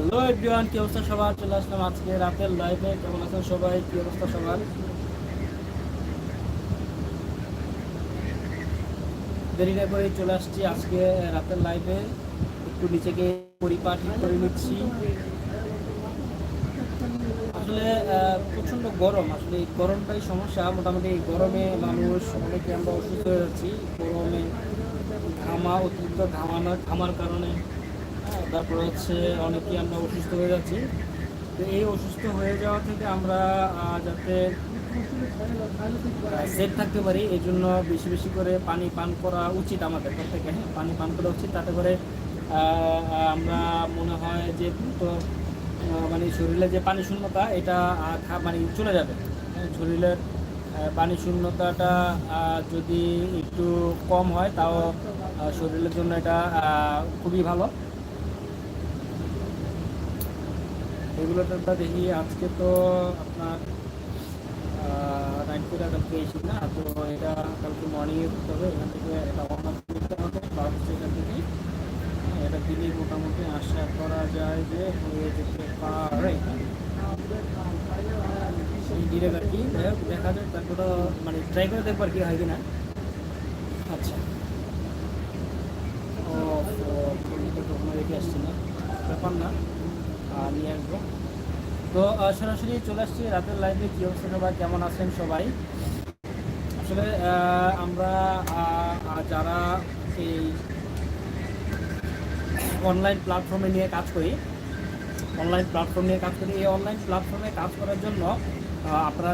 Hello everyone, কি অবস্থা সবার? চলে আসলাম আজকে রাতের লাইভে কেমন আছেন সবাই? কি অবস্থা সবার? দেরি না করে চলে আসছি আজকে রাতের লাইভে একটু নিচেকে পরিপাটি করে নিচ্ছি। আসলে প্রচণ্ড গরম। আসলে এই গরমটাই সমস্যা। মোটামুটি গরমে মানুষ অনেকে আমরা অসুস্থ হয়ে যাচ্ছি। গরমে ঘামা, অতিরিক্ত ঘামানো ঘামার কারণে। তারপরে হচ্ছে অনেকেই আমরা অসুস্থ হয়ে যাচ্ছি। তো এই অসুস্থ হয়ে যাওয়া থেকে আমরা যাতে সেফ থাকতে পারি এই জন্য বেশি বেশি করে পানি পান করা উচিত আমাদের প্রত্যেকে হ্যাঁ? পানি পান করা উচিত তাতে করে আমরা মনে হয় যে মানে শরীরে যে পানি শূন্যতা এটা মানে চলে যাবে। হ্যাঁ, শরীরের পানি শূন্যতাটা যদি একটু কম হয় তাও শরীরের জন্য এটা খুবই ভালো। এগুলো আমরা দেখি আজকে তো আপনার নাইট কালকে এসি না তো এটা কালকে মর্নিংয়ে করতে হবে এখান থেকে এটা অনার্স করতে হবে হচ্ছে এখান থেকে। হ্যাঁ, এটা দিলেই মোটামুটি আশা করা যায় যে হয়ে যেতে পারে। ডিরেক্ট আর কি দেখা যাক তারপরে মানে ট্রাই করে দেখবার কি হয় কিনা আচ্ছা। ও রেখে আসছি না ব্যাপার না। নিয়ে আসব। তো সরাসরি চলে আসছি রাতের লাইভে কী অবস্থা সবাই কেমন আছেন সবাই? আসলে আমরা যারা এই অনলাইন প্ল্যাটফর্মে নিয়ে কাজ করি অনলাইন প্ল্যাটফর্ম নিয়ে কাজ করি, এই অনলাইন প্ল্যাটফর্মে কাজ করার জন্য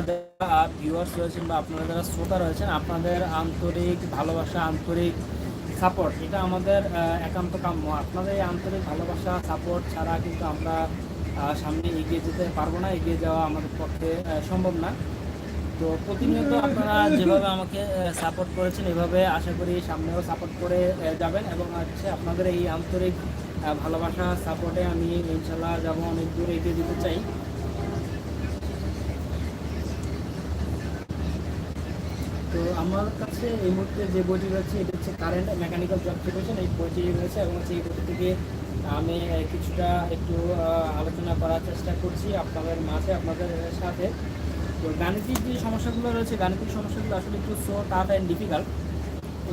যারা ভিউয়ার্স রয়েছেন বা আপনারা যারা শ্রোতা রয়েছেন, আপনাদের আন্তরিক ভালোবাসা, আন্তরিক সাপোর্ট, এটা আমাদের একান্ত কাম্য। আপনাদের এই আন্তরিক ভালোবাসা, সাপোর্ট ছাড়া কিন্তু আমরা সামনে এগিয়ে যেতে পারব না, এগিয়ে যাওয়া আমাদের পক্ষে সম্ভব না। তো প্রতিনিয়ত আপনারা যেভাবে আমাকে সাপোর্ট করেছেন, এভাবে আশা করি সামনেও সাপোর্ট করে যাবেন এবং হচ্ছে আপনাদের এই আন্তরিক ভালোবাসা, সাপোর্টে আমি ইনশাল্লাহ যাব, অনেক দূর এগিয়ে যেতে চাই। তো আমার কাছে এই মুহূর্তে যে বইটি রয়েছে, এটা হচ্ছে কারেন্ট মেকানিক্যাল জব প্রিপারেশন এই বইটি রয়েছে এবং এই বইটি থেকে আমি কিছুটা একটু আলোচনা করার চেষ্টা করছি আপনাদের মাঝে, আপনাদের সাথে। তো গাণিতিক যে সমস্যাগুলো রয়েছে, গাণিতিক সমস্যাগুলো আসলে একটু সো টাফ অ্যান্ড ডিফিকাল্ট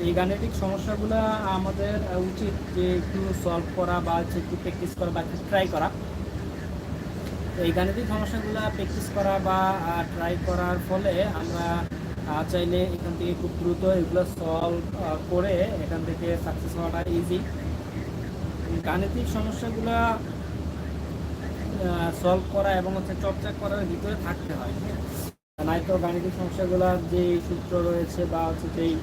এই গাণিতিক সমস্যাগুলো আমাদের উচিত যে একটু সলভ করা বা হচ্ছে একটু প্র্যাকটিস করা বা একটু ট্রাই করা। তো এই গাণিতিক সমস্যাগুলো প্র্যাকটিস করা বা ট্রাই করার ফলে আমরা চাইলে এখান থেকে খুব দ্রুত এগুলো সলভ করে এখান থেকে সাকসেস হওয়াটা ইজি গাণিতিক সমস্যাগুলো সলভ করা এবং হচ্ছে চর্চা করার ভিতরে থাকতে হয়। নয়তো গাণিতিক সমস্যাগুলোর যে সূত্র রয়েছে বা হচ্ছে যেই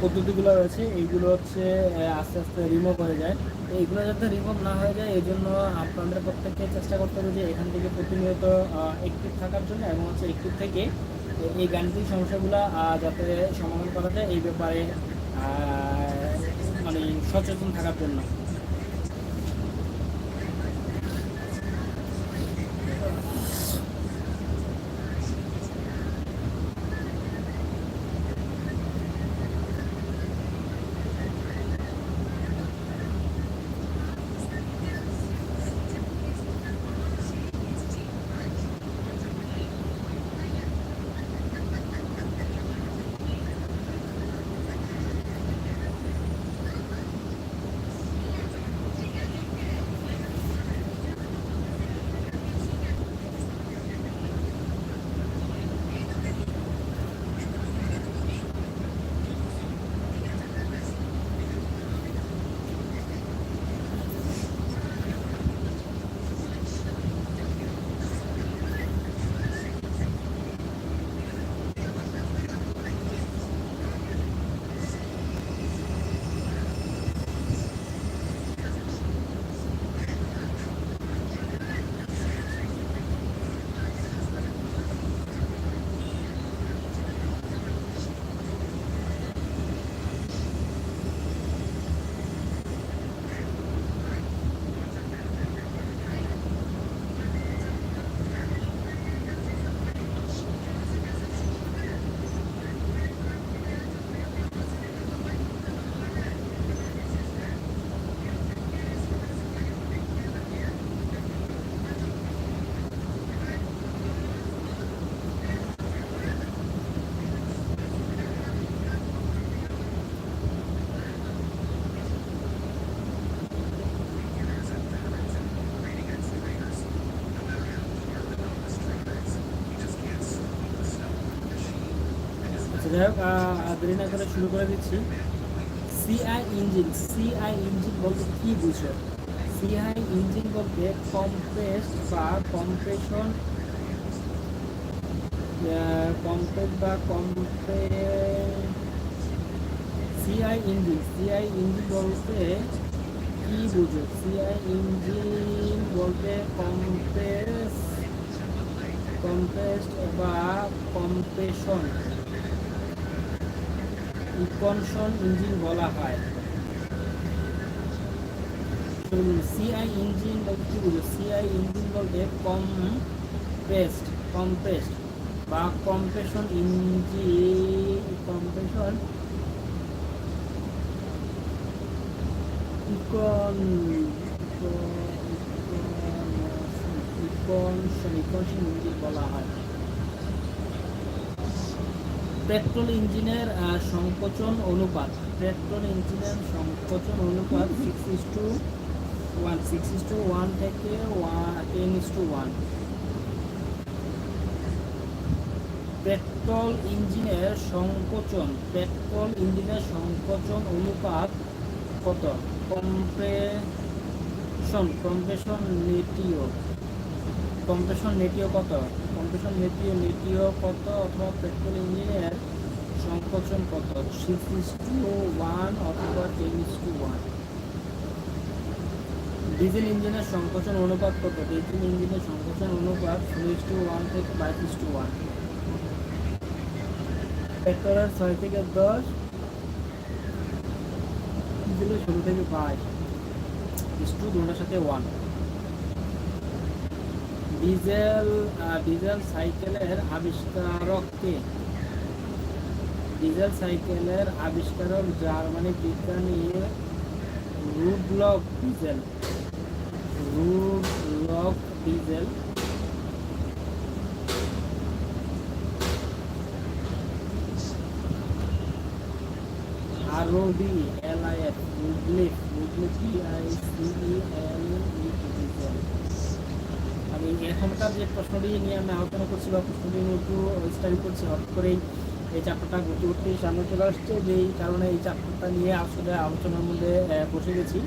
পদ্ধতিগুলো রয়েছে, এইগুলো হচ্ছে আস্তে আস্তে রিমুভ হয়ে যায়। এইগুলো যাতে রিমুভ না হয়ে যায় এই জন্য আপনাদের প্রত্যেককে চেষ্টা করতে হবে যে এখান থেকে প্রতিনিয়ত অ্যাক্টিভ থাকার জন্য এবং হচ্ছে অ্যাক্টিভ থেকে এই গাণিতিক সমস্যাগুলো যাতে সমাধান করা যায় এই ব্যাপারে মানে সচেতন থাকার জন্য। যাই হোক দেরি না করে শুরু করে দিচ্ছি। সিআই ইঞ্জিন সিআই ইঞ্জিন বলতে কি বুঝো? সিআই ইঞ্জিন বলতে কম্প্রেস বা কম্প্রেশন কম্প্রেস বা কম্প্রে সিআই ইঞ্জিন সিআই ইঞ্জিন বলতে কি বুঝো? সিআই ইঞ্জিন বলতে কম্প্রেস কম্প্রেসড বা কম্প্রেশন ইকনশন ইঞ্জিন বলা হয়। সিআই ইঞ্জিন বলতে বুঝো সিআই ইঞ্জিন বলতে কম্প্রেসড কম্প্রেসড বা কম্প্রেশন ইঞ্জিন কম্প্রেশন ইকন ইকনশন ইঞ্জিন বলা হয়। পেট্রোল ইঞ্জিনের সংকোচন অনুপাত। পেট্রোল ইঞ্জিনের সংকোচন অনুপাত six is to one six is to one থেকে ten is to one petrol ইঞ্জিনের সংকোচন, পেট্রোল ইঞ্জিনের সংকোচন অনুপাত কত? Compression compression ratio compression ratio কত? কম্প্রেশন নেটিও নেটিও কত অথবা পেট্রোল ইঞ্জিনের সংকোচন কত? সিক্স ইস টু ওয়ান অথবা ten is to one diesel ইঞ্জিনের সংকোচন অনুপাত কত? ডিজেল ইঞ্জিনের সংকোচন অনুপাত ষোলো ইস টু ওয়ান থেকে বাইশ ইস টু ওয়ান পেট্রোলের ছয় থেকে দশ ডিজেলের ষোলো থেকে বাইশ ইস টু দুটার সাথে ওয়ান ডিজেল ডিজেল সাইকেলের আবিষ্কারক কে ডিজেল সাইকেলের আবিষ্কারক জার্মানি বিজ্ঞানী Rudolf Diesel. Rudolf Diesel. R O D L I F, Rudolf Rudolf I C L এখনকার যে প্রশ্নটি নিয়ে আমি আলোচনা করছি বা প্রশ্নটি নিয়ে একটু স্টাডি করছি, হঠাৎ করেই এই চ্যাপ্টারটা ঘুরতে ঘুরতে সামনে চলে আসছে। যেই কারণে এই চ্যাপ্টারটা নিয়ে আসলে আলোচনার মধ্যে বসে গেছি।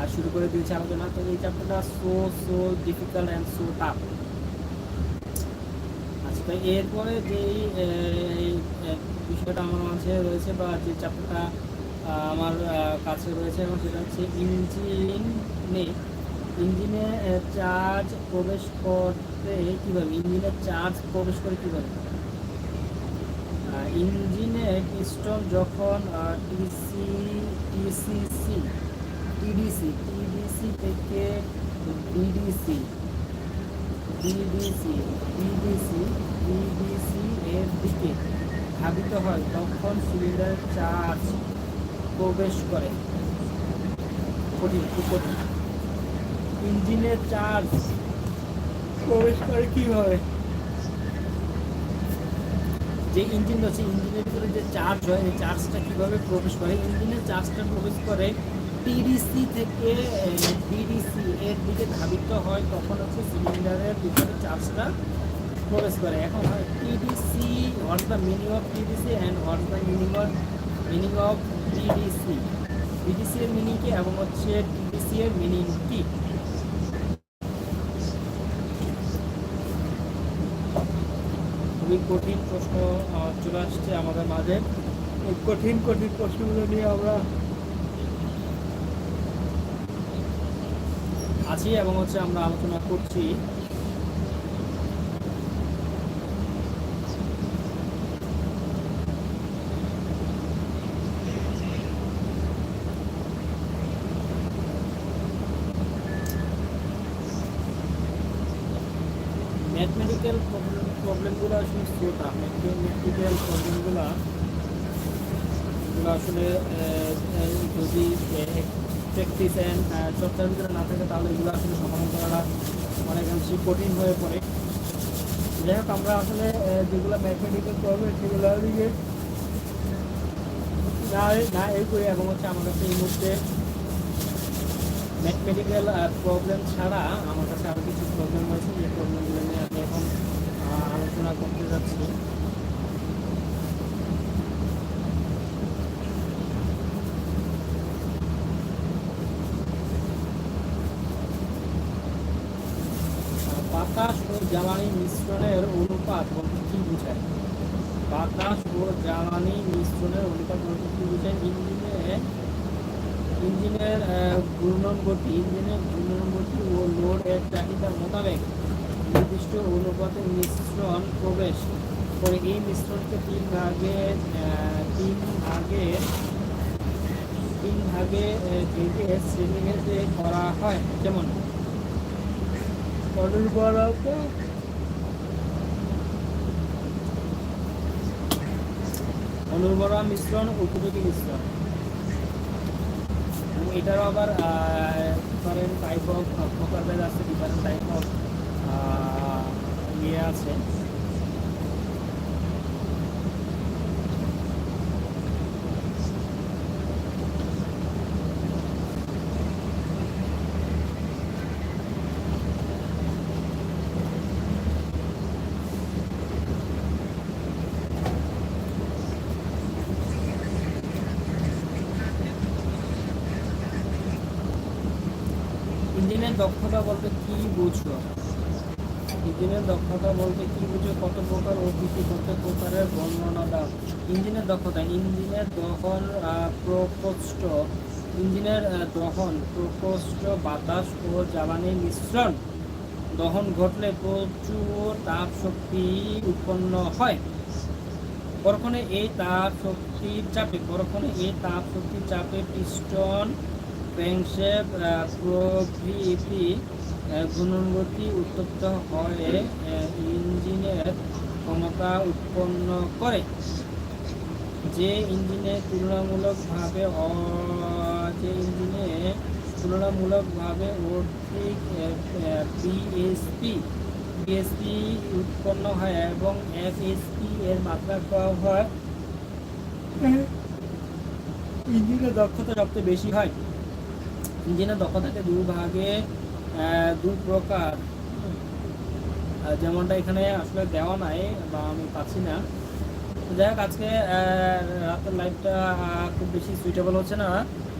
আর শুরু করে দিয়েছি আলোচনা। তো এই চ্যাপ্টারটা so so difficult and so tough আচ্ছা এরপরে যেই বিষয়টা আমার মাঝে রয়েছে বা যে চ্যাপ্টারটা আমার কাছে রয়েছে, এবং সেটা হচ্ছে ইঞ্জিনে ইঞ্জিনে চার্জ প্রবেশ করতে কীভাবে? ইঞ্জিনে চার্জ প্রবেশ করে কীভাবে? ইঞ্জিনে পিস্টন যখন টিসি টিসিসি টিডিসি টিডিসি থেকে ডিডিসি ডিডিসি ডিডিসি ডিডিসি এর দিকে ধাবিত হয়, তখন সিলিন্ডার চার্জ প্রবেশ করে। কঠিন কঠিন। ইঞ্জিনে চার্জ। প্রবেশ করে কীভাবে? যে ইঞ্জিন রয়েছে, ইঞ্জিনের ভিতরে যে চার্জ হয়, এই চার্জটা কীভাবে প্রবেশ করে? ইঞ্জিনের চার্জটা প্রবেশ করে টিডিসি থেকে ডিডিসি এর দিকে ধাবিত হয়, তখন হচ্ছে সিলিন্ডারের ভিতরে চার্জটা প্রবেশ করে। এখন TDC what the meaning of TDC and what the meaning of meaning of TDC TDC এর মিনিং কি? এবং হচ্ছে টিডিসি এর মিনিং কি? খুবই কঠিন প্রশ্ন চলে আসছে আমাদের মাঝে। এই কঠিন কঠিন প্রশ্নগুলো নিয়ে আমরা আছি এবং হচ্ছে আমরা আলোচনা করছি ম্যাথমেটিক্যাল প্রবলেমগুলো আসলে স্রোতা ম্যাথমেটিক্যাল প্রবলেমগুলো এগুলো আসলে যদি প্র্যাকটিস অ্যান্ড চর্চার ভিতরে না থাকে, তাহলে এগুলো আসলে সমাধান করাটা অনেকাংশে কঠিন হয়ে পড়ে। যাই হোক, আমরা আসলে যেগুলো ম্যাথমেটিক্যাল প্রবলেম সেগুলো দিকে না না এই করি এবং হচ্ছে আমার কাছে এই মুহূর্তে ম্যাথমেটিক্যাল প্রবলেম ছাড়া আমার কাছে আরও কিছু প্রবলেম রয়েছে, যে প্রবলেমগুলো নিয়ে আমি এখন আলোচনা করতে যাচ্ছি। জ্বালানি মিশ্রণের অনুপাত বলতে কি বোঝায়? বাতাস ও জ্বালানি মিশ্রণের অনুপাত বলতে কি বোঝায়? ইঞ্জিনে, ইঞ্জিনের ঘূর্ণন গতি, ইঞ্জিনের ঘূর্ণন গতি ও লোড এর চাহিদা মোতাবেক নির্দিষ্ট অনুপাতে মিশ্রণ প্রবেশ করে। এই মিশ্রণকে তিন ভাগে তিন ভাগে তিন ভাগে ভেঙে শ্রেণীভেদে করা হয়। যেমন, অনুর্বরতা অনুর্বরা মিশ্রণ উপযোগী মিশ্রণ। এটারও আবার ডিফারেন্ট টাইপ অফ প্রকারভেদ আছে ডিফারেন্ট টাইপ অফ ইয়ে আছে। ইঞ্জিনের দক্ষতা বলতে কি বুঝো ইঞ্জিনের দক্ষতা বলতে কি বুঝো কত প্রকার ও কি কত প্রকারের বর্ণনা? দাও ইঞ্জিনের দক্ষতা, ইঞ্জিনের দহন প্রকোষ্ঠ। ইঞ্জিনের দহন, প্রকোষ্ঠ, বাতাস ও জ্বালানি মিশ্রণ। দহন ঘটলে প্রচুর তাপ শক্তি উৎপন্ন হয়। পরক্ষণে এই তাপ শক্তির চাপে, পরক্ষণে এই তাপ শক্তির চাপে পিস্টন ক্র্যাঙ্কশ্যাফট প্রভৃতি ঘূর্ণনগতি উত্তপ্ত হয়ে ইঞ্জিনের ক্ষমতা উৎপন্ন করে। যে ইঞ্জিনে তুলনামূলকভাবে যে ইঞ্জিনে তুলনামূলকভাবে অধিক বিএসপি বিএসপি উৎপন্ন হয় এবং এফএসপি এর মাত্রা কম হয়। ইঞ্জিনের দক্ষতা সবচেয়ে বেশি হয়। ইঞ্জিনের দক্ষতাকে দুই ভাগে আহ, দুই প্রকার। যেমনটা এখানে আসলে দেওয়া নাই বা আমি পাচ্ছি না। যাই হোক আজকে রাতের লাইভটা খুব বেশি সুইটেবল হচ্ছে না।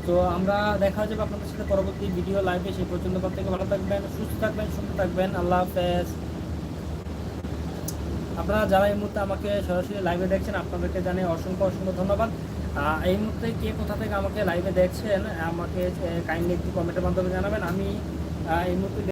তো আমরা দেখা যাবে আপনাদের সাথে পরবর্তী ভিডিও লাইভে সেই পর্যন্ত থেকে ভালো থাকবেন সুস্থ থাকবেন সুন্দর থাকবেন। আল্লাহ হাফেজ। আপনারা যারা এই মুহূর্তে আমাকে সরাসরি লাইভে দেখছেন আপনাদেরকে জানিয়ে অসংখ্য অসংখ্য ধন্যবাদ। এই মুহূর্তে কে কোথা থেকে আমাকে লাইভে দেখছেন, আমাকে কাইন্ডলি একটু কমেন্টের মাধ্যমে জানাবেন। আমি এই মুহূর্তে